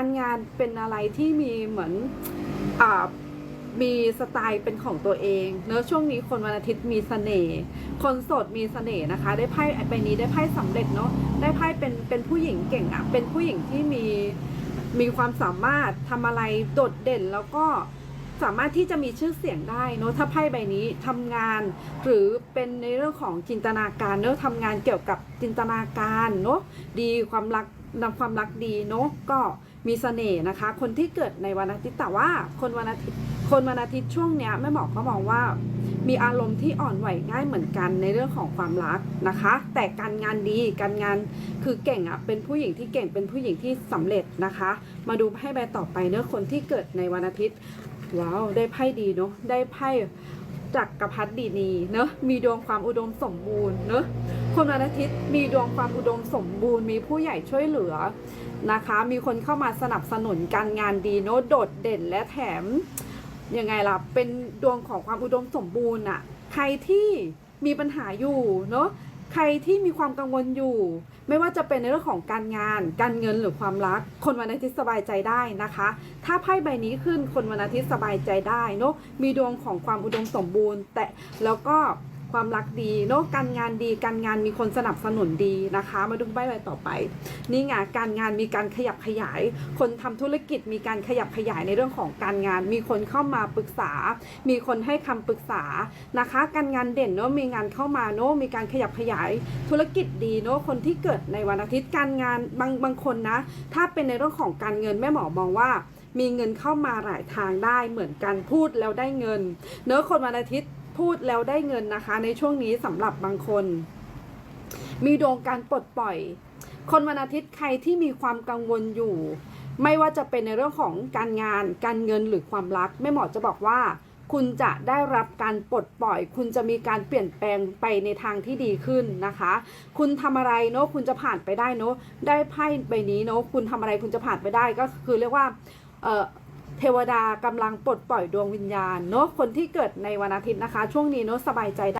การงานเป็นอะไรที่มีเหมือนอ่ามีสไตล์เป็นของตัวเองเนอะช่วงนี้คนวันอาทิตย์มีเสน่ห์คนโสดมีเสน่ห์นะคะ ได้ไพ่ใบนี้ได้ไพ่สำเร็จเนาะได้ไพ่เป็นเป็นผู้หญิงเก่งอะเป็นผู้หญิงที่มีมีความสามารถทำอะไรโดดเด่นแล้วก็สามารถที่จะมีชื่อเสียงได้เนอะถ้าไพ่ใบนี้ทำงานหรือเป็นในเรื่องของจินตนาการเนอะทำงานเกี่ยวกับจินตนาการเนอะดีความรักนำความรักดีเนอะก็ มีเสน่ห์นะคะ คนที่เกิดในวันอาทิตย์แต่ว่าคนวันอาทิตย์คนวันอาทิตย์ช่วงเนี้ยแม่หมอก็มองว่า มีอารมณ์ที่อ่อนไหวง่ายเหมือนกันในเรื่องของความรักนะคะ แต่การงานดีการงานคือเก่งอะ่ะเป็นผู้หญิงที่เก่งเป็นผู้หญิงที่สำเร็จนะคะ มาดูให้ใบต่อไปเนอะคนที่เกิดในวันอาทิตย์ว้าวได้ไพ่ดีเนอะได้ไพ่ จักกระพัดดีนีเนอะมีดวงความอุดมสมบูรณ์เนอะคนวันอาทิตย์มีดวงความอุดมสมบูรณ์ มีผู้ใหญ่ช่วยเหลือนะคะ มีคนเข้ามาสนับสนุนการงานดีเนอะโดดเด่นและแถมยังไงล่ะเป็นดวงของความอุดมสมบูรณ์อะใครที่มีปัญหาอยู่เนาะ ใครที่มีความกังวลอยู่ ไม่ว่าจะเป็นในเรื่องของการงาน การเงินหรือความรัก คนวันอาทิตย์สบายใจได้นะคะ ถ้าไพ่ใบนี้ขึ้นคนวันอาทิตย์สบายใจได้เนาะมีดวงของความอุดมสมบูรณ์ แต่แล้วก็ ความรักดีเนาะการงานดีการงานมีคนสนับสนุนดีนะคะ มาดูใบใบต่อไป นี่ไงการงานมีการขยับขยาย คนทำธุรกิจมีการขยับขยายในเรื่องของการงาน มีคนเข้ามาปรึกษา มีคนให้คำปรึกษานะคะ การงานเด่นเนาะมีงานเข้ามาเนาะมีการขยับขยาย ธุรกิจดีเนาะคนที่เกิดในวันอาทิตย์การงานบางบางคนนะ ถ้าเป็นในเรื่องของการเงินแม่หมอมองว่ามีเงินเข้ามาหลายทางได้เหมือนกันพูดแล้วได้เงิน เน้อคนวันอาทิตย์ พูดแล้วได้เงินนะคะ ในช่วงนี้สำหรับบางคน มีดวงการปลดปล่อย คนวันอาทิตย์ใครที่มีความกังวลอยู่ ไม่ว่าจะเป็นในเรื่องของการงาน การเงินหรือความรักแม่หมอจะบอกว่า คุณจะได้รับการปลดปล่อย คุณจะมีการเปลี่ยนแปลงไปในทางที่ดีขึ้นนะคะ คุณทำอะไรเนาะคุณจะผ่านไปได้เนาะได้ไพ่ใบนี้เนาะคุณทำอะไรคุณจะผ่านไปได้ก็คือเรียกว่าเออ เทวดากำลังปลดปล่อยดวงวิญญาณเนาะคนที่เกิดในวันอาทิตย์นะคะ ช่วงนี้เนาะสบายใจได้